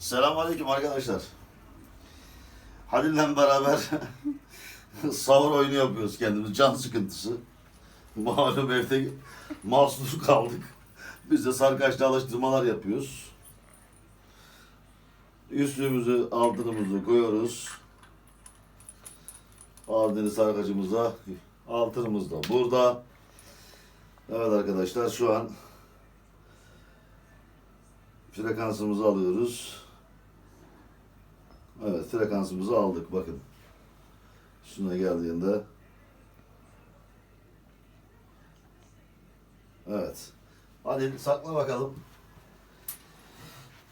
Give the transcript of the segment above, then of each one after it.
Selamünaleyküm arkadaşlar. Halil'le beraber sahur oyunu yapıyoruz kendimiz. Can sıkıntısı. Malum evde mahsur kaldık. Biz de sarkaçlı alıştırmalar yapıyoruz. Üstümüzü, altınımızı koyuyoruz. Ardını sarkacımıza, altınımız da burada. Evet arkadaşlar şu an frekansımızı alıyoruz. Evet frekansımızı aldık bakın. Şuna geldiğinde Evet. Hadi sakla bakalım.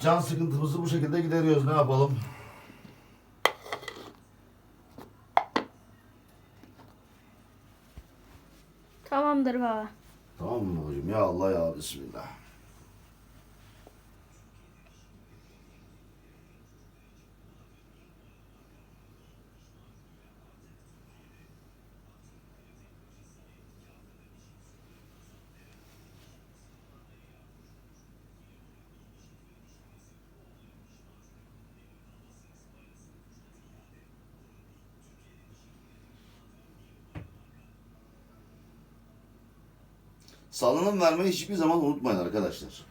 Can sıkıntımızı bu şekilde gideriyoruz. Ne yapalım? Tamamdır baba. Tamam mı babacığım? Ya Allah ya Bismillah. Salınım vermeyi hiçbir zaman unutmayın arkadaşlar.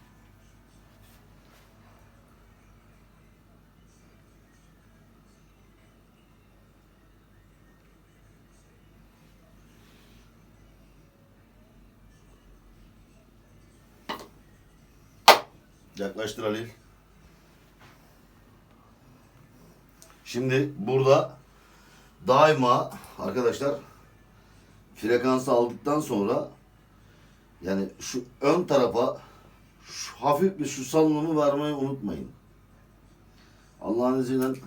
Yaklaştır Halil. Şimdi burada daima arkadaşlar frekansı aldıktan sonra yani şu ön tarafa şu hafif bir şu salınımı vermeyi unutmayın. Allah'ın izniyle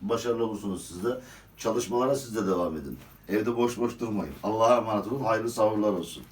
başarılı olursunuz siz de. Çalışmalara siz de devam edin. Evde boş boş durmayın. Allah'a emanet olun. Hayırlı savurlar olsun.